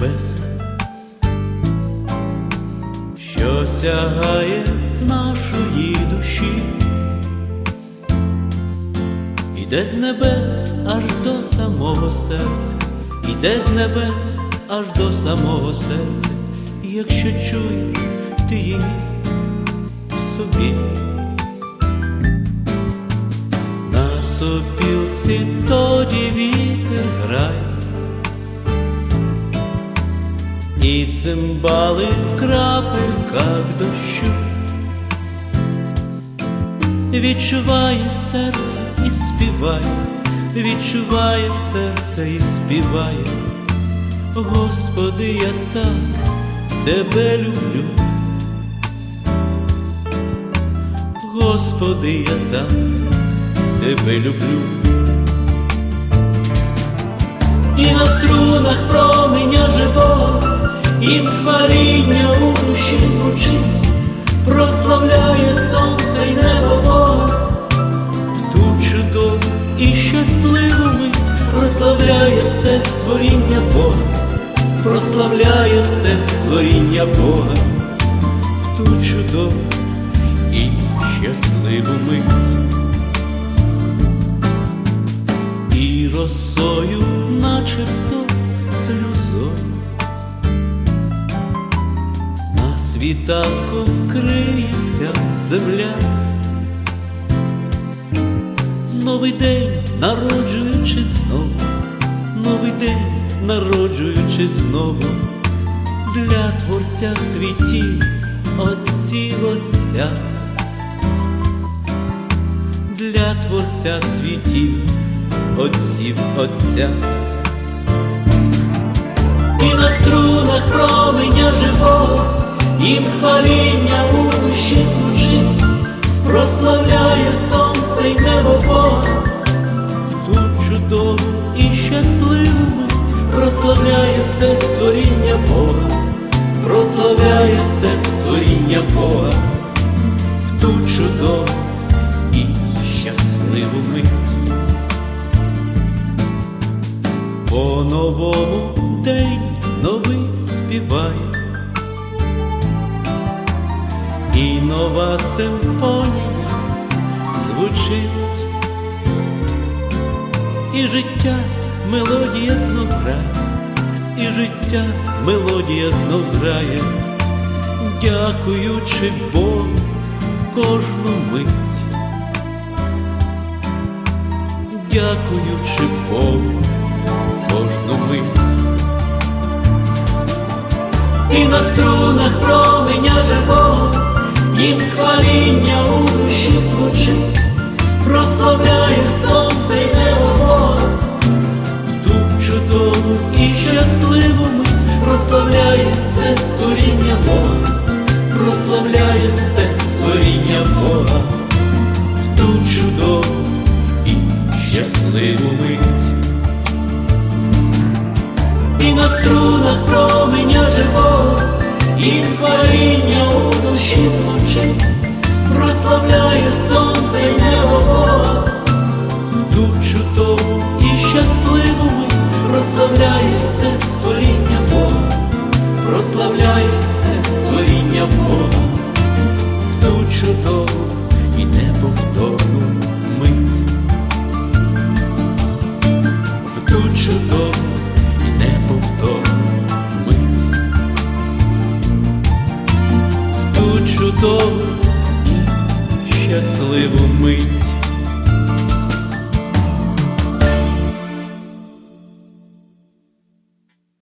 небесна, що сягає нашої душі, іде з небес аж до самого серця, іде з небес аж до самого серця, якщо чуєш ти її собі. На сопілці тоді вітер грає, і цимбали в крапельках дощу, відчуває серце і співає, відчуває серце і співає, Господи, я так тебе люблю. Господи, я так тебе люблю. І хваління у душі звучить, прославляє сонце й небо Бога, в ту чудову і щасливу мить, прославляє все створіння Бога, прославляє все створіння Бога, в ту чудову і щасливу мить. І росою, начебто світанку вкриється земля, новий день народжуючи знову, новий день народжуючи знову, для творця світів, отці отця. Для творця світів, отців Отця. Їм хваління у душі звучить, прославляє сонце й небо Бога, ту чудову і щасливу мить, прославляє все створіння Бога, прославляє все створіння Бога, в ту чудову і щасливу мить. По-новому день новий співає, і нова симфонія звучить, і життя мелодія знов грає, і життя мелодія знов грає, дякуючи Богу кожну мить. дякуючи Богу кожну мить. І на струнах щасливу мить. І на струнах променя живого, і хваління у душі звучить, прославляє сонце й небо. Ту чудову і щасливу мить, прославляє все створіння Бога, прославляє все створіння Бога, ту чудову і неповторну мить. В ту чудову і щасливу мить.